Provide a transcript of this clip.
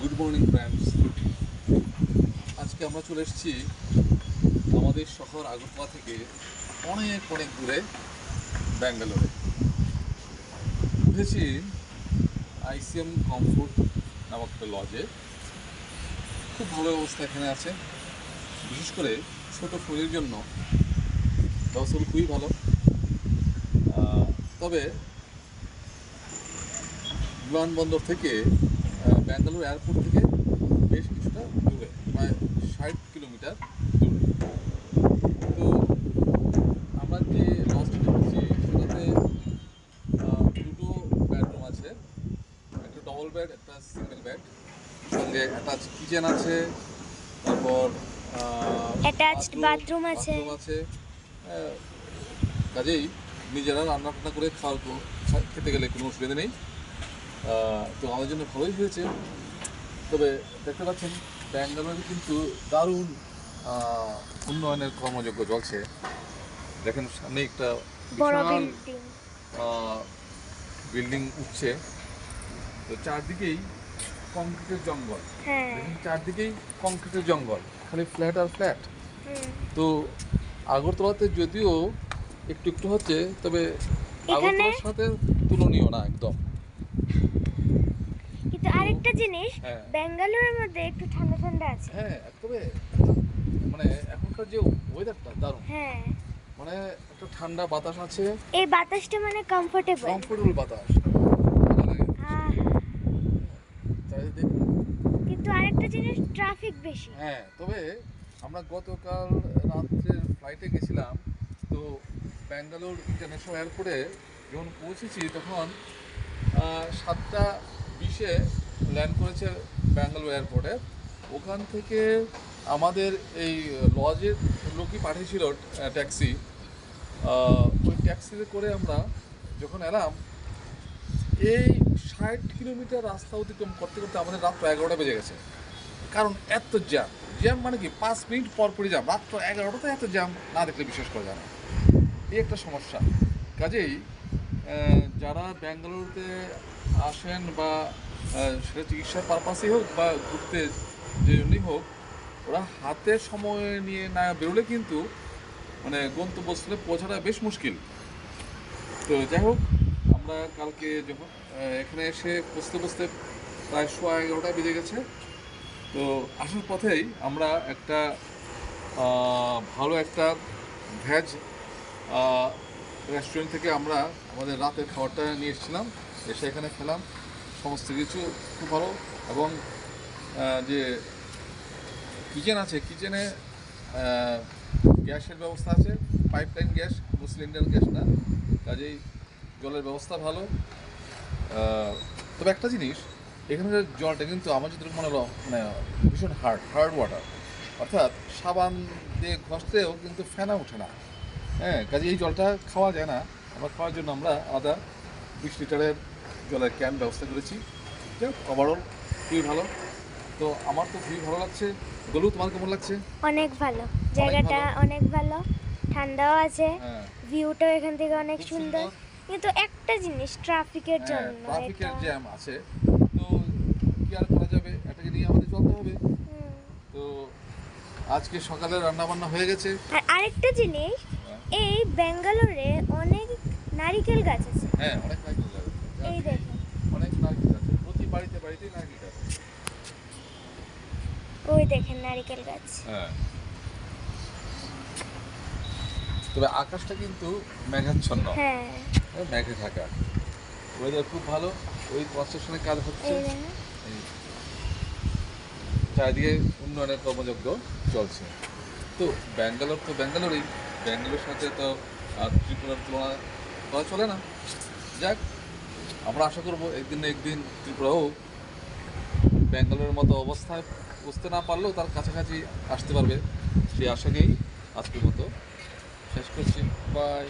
Good morning friends আজকে আমরা চলে এসেছি আমাদের শহর আগরতলা থেকে অনেক অনেক দূরে ব্যাঙ্গালোরে। উঠেছি আইসিএম কমফোর্ট নামক একটা লজে খুব ভালো অবস্থা এখানে আছে। বিশেষ করে ছোট ফ্যামিলির জন্য ব্যবস্থা খুবই ভালো। তবে বিমানবন্দর থেকে ব্যাঙ্গালোর এয়ারপোর্ট থেকে বেশ কিছুটা দূরে প্রায় ষাট কিলোমিটার দূরে। তো আমরা যে লজটা দেখছি সেটাতে দুটো বেডরুম আছে একটা ডবল বেড একটা সিঙ্গেল বেড সঙ্গে অ্যাটাচ কিচেন আছে তারপর bathroom আছে। আছে। কাজেই নিজেরা রান্না টান্না করে খাওয়ার খেতে গেলে কোনো অসুবিধা নেই। তো আমাদের জন্য ভালোই হয়েছে। তবে দেখতে পাচ্ছেন ব্যাঙ্গালোরে কিন্তু দারুণ উন্নয়নের কর্মযোগ্য চলছে। দেখেন সামনে একটা বিশাল বিল্ডিং উঠছে। তো চারদিকেই কংক্রিটের জঙ্গল। হ্যাঁ। চারদিকেই কংক্রিটের জঙ্গল খালি ফ্ল্যাট আর ফ্ল্যাট তো আগরতলাতে যদিও একটু একটু হচ্ছে তবে আগরতলার সাথে তুলনীয় না একদম। জিনিস হ্যাঁ। ব্যাঙ্গালোরের মধ্যে একটু ঠান্ডা ঠান্ডা আছে। হ্যাঁ তবে মানে এখনকার যে ওয়েদারটা দারুণ। হ্যাঁ। মানে একটা ঠান্ডা বাতাস আছে। এই বাতাসটা মানে কমফোর্টেবল কমফোর্টেবল বাতাস। কিন্তু আরেকটা জিনিস ট্রাফিক বেশি। হ্যাঁ তবে আমরা গতকাল রাত্রের ফ্লাইটে গেছিলাম তো ব্যাঙ্গালোর ইন্টারন্যাশনাল এয়ারপোর্টে যখন পৌঁছেছি তখন সাতটা বিশে ল্যান্ড করেছে ব্যাঙ্গালোর এয়ারপোর্টে ওখান থেকে আমাদের এই লজের লোকই পাঠিয়েছিল ট্যাক্সি ওই ট্যাক্সিতে করে আমরা যখন এলাম, এই ষাট কিলোমিটার রাস্তা অতিক্রম করতে করতে আমাদের রাত্র এগারোটা বেজে গেছে। কারণ এত জ্যাম জ্যাম মানে কি? পাঁচ মিনিট পর পরই জ্যাম রাত্র এগারোটাতে এত জ্যাম না দেখলে বিশ্বাস করা যায় না। এই একটা সমস্যা। কাজেই যারা ব্যাঙ্গালোরতে আসেন বা সেটা চিকিৎসার পারপাসেই হোক বা ঘুরতে যে জন্যই হোক, ওরা হাতে সময় নিয়ে না বেরোলে কিন্তু মানে গন্তব্যস্থলে পৌঁছাটা বেশ মুশকিল। তো যাই হোক, আমরা কালকে যখন এখানে এসে বসতে বসতে প্রায় সোয়া এগারোটা বেজে গেছে। তো আসার পথেই আমরা একটা ভালো একটা ভেজ রেস্টুরেন্ট থেকে আমরা আমাদের রাতের খাবারটা নিয়ে এসেছিলাম। এসে এখানে খেলাম। সমস্ত কিছু খুব ভালো। এবং যে কিচেন আছে কিচেনে গ্যাসের ব্যবস্থা আছে pipe line gas cylinder gas না। কাজেই জলের ব্যবস্থা ভালো। তবে একটা জিনিস এখানকার জলটা কিন্তু আমার যদি মনে হলো মানে ভীষণ হার্ড হার্ড ওয়াটার অর্থাৎ সাবান দিয়ে ঘষতেও কিন্তু ফেনা ওঠে না। হ্যাঁ কাজে এই জলটা খাওয়া যায় না। আবার খাওয়ার জন্য আমরা আদা বিশ লিটারের জলের ক্যান ব্যবস্থা করেছি। যাই হোক ওভারঅল খুবই ভালো। তো আমার তো খুবই ভালো লাগছে। গলু তোমার কেমন লাগছে? অনেক ভালো। জায়গাটা অনেক ভালো। ঠান্ডাও আছে। হ্যাঁ। ভিউটাও এখান থেকে অনেক সুন্দর। কিন্তু একটা জিনিস ট্রাফিকের জন্য ট্রাফিকের জ্যাম আছে। তো কি আর করা যাবে? এটাকে নিয়ে আমাদের চলতে হবে। তো আজকে সকালে রান্না বান্না হয়ে গেছে। আর আরেকটা জিনিস হ্যাঁ। এই ব্যাঙ্গালোরে অনেক নারিকেল গাছ আছে। হ্যাঁ অনেক নারকেল এই দেখো। অনেক নারকেল আছে। প্রতি বাড়িতে বাড়িতে নারকেল গাছ ওই দেখেন নারিকেল গাছ। হ্যাঁ। তবে আকাশটা কিন্তু মেঘাচ্ছন্ন। হ্যাঁ। মেঘে ওয়েদার খুব ভালো। ওই কনস্ট্রাকশনের কাজ হচ্ছে। চারিদিকে উন্নয়নের কর্মযজ্ঞ চলছে। তো ব্যাঙ্গালোর তো ব্যাঙ্গালোরেই। ব্যাঙ্গালোর সাথে তো ত্রিপুরার তুলনা করা চলে না। যাক আমরা আশা করব একদিন না একদিন ত্রিপুরাও ব্যাঙ্গালোরের মতো অবস্থায় বুঝতে না পারলেও তার কাছাকাছি আসতে পারবে। সেই আশা নিয়েই আজকের মতো। শেষ করছি। বাই